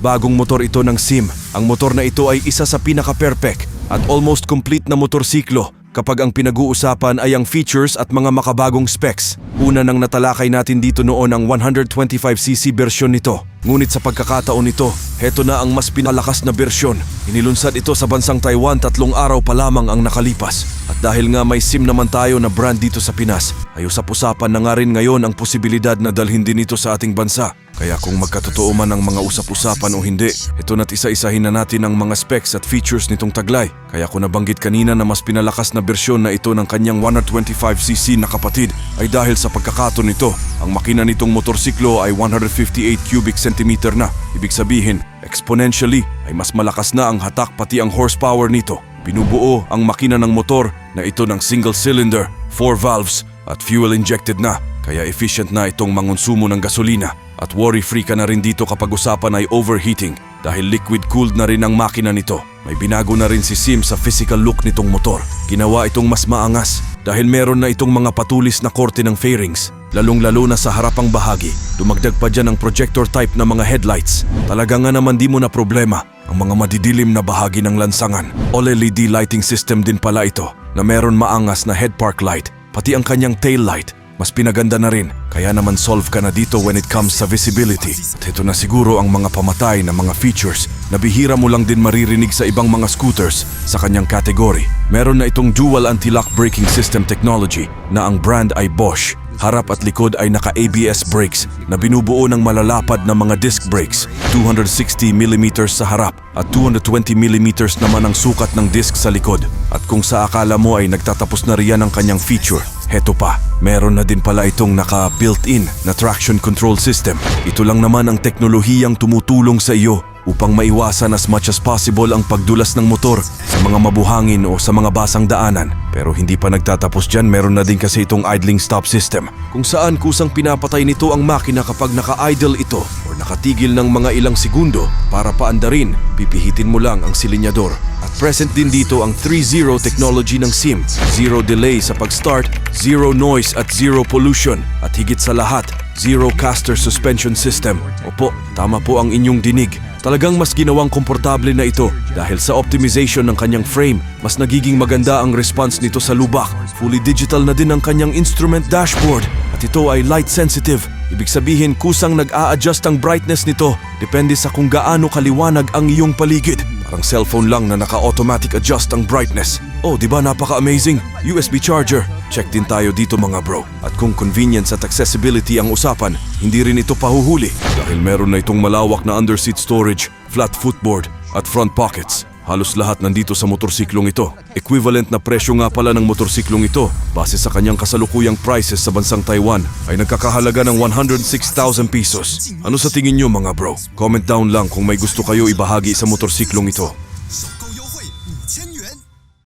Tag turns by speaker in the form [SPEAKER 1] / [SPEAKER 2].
[SPEAKER 1] Bagong motor ito ng SIM. Ang motor na ito ay isa sa pinaka-perfect at almost complete na motorsiklo kapag ang pinag-uusapan ay ang features at mga makabagong specs. Una nang natalakay natin dito noon ang 125cc bersyon nito. Ngunit sa pagkakataon nito, heto na ang mas pinalakas na bersyon. Inilunsad ito sa bansang Taiwan tatlong araw pa lamang ang nakalipas. At dahil nga may SIM naman tayo na brand dito sa Pinas, ay usap-usapan na nga rin ngayon ang posibilidad na dalhin din ito sa ating bansa. Kaya kung magkatotoo man ang mga usap-usapan o hindi, ito na't isa-isahin na natin ang mga specs at features nitong taglay. Kaya kung nabanggit kanina na mas pinalakas na bersyon na ito ng kanyang 125cc na kapatid ay dahil sa pagkakato nito. Ang makina nitong motorsiklo ay 158 cubic centimeter na. Ibig sabihin, exponentially ay mas malakas na ang hatak pati ang horsepower nito. Binubuo ang makina ng motor na ito ng single cylinder, 4 valves at fuel injected na. Kaya efficient na itong mangonsumo ng gasolina. At worry-free ka na rin dito kapag usapan ay overheating dahil liquid-cooled na rin ang makina nito. May binago na rin si Sim sa physical look nitong motor. Ginawa itong mas maangas dahil meron na itong mga patulis na korte ng fairings. Lalong-lalo na sa harapang bahagi. Dumagdag pa dyan ang projector type na mga headlights. Talaga nga naman di mo na problema ang mga madidilim na bahagi ng lansangan. OLED lighting system din pala ito na meron maangas na head park light pati ang kanyang tail light mas pinaganda na rin. Kaya naman solve ka na dito when it comes sa visibility. At ito na siguro ang mga pamatay na mga features na bihira mo lang din maririnig sa ibang mga scooters sa kanyang category. Meron na itong dual anti-lock braking system technology na ang brand ay Bosch. Harap at likod ay naka-ABS brakes na binubuo ng malalapad na mga disc brakes. 260mm sa harap at 220mm naman ang sukat ng disc sa likod. At kung sa akala mo ay nagtatapos na riyan ang kanyang feature, heto pa. Meron na din pala itong naka-built-in na traction control system. Ito lang naman ang teknolohiyang tumutulong sa iyo upang maiwasan as much as possible ang pagdulas ng motor sa mga mabuhangin o sa mga basang daanan. Pero hindi pa nagtatapos dyan, meron na din kasi itong idling stop system kung saan kusang pinapatay nito ang makina kapag naka-idle ito nakatigil ng mga ilang segundo para paandarin, pipihitin mo lang ang silinyador. At present din dito ang 3.0 technology ng SIM. Zero delay sa pag-start, zero noise at zero pollution. At higit sa lahat, zero caster suspension system. Opo, tama po ang inyong dinig. Talagang mas ginawang komportable na ito dahil sa optimization ng kanyang frame, mas nagiging maganda ang response nito sa lubak. Fully digital na din ang kanyang instrument dashboard at ito ay light sensitive. Ibig sabihin kusang nag-a-adjust ang brightness nito depende sa kung gaano kaliwanag ang iyong paligid. Parang cellphone lang na naka-automatic adjust ang brightness. Oh, di ba napaka-amazing? USB charger. Check din tayo dito mga bro. At kung convenience at accessibility ang usapan, hindi rin ito pahuhuli dahil meron na itong malawak na underseat storage, flat footboard at front pockets. Halos lahat nandito sa motorsiklong ito. Equivalent na presyo nga pala ng motorsiklong ito base sa kanyang kasalukuyang prices sa bansang Taiwan ay nagkakahalaga ng 106,000 pesos. Ano sa tingin nyo mga bro? Comment down lang kung may gusto kayo ibahagi sa motorsiklong ito.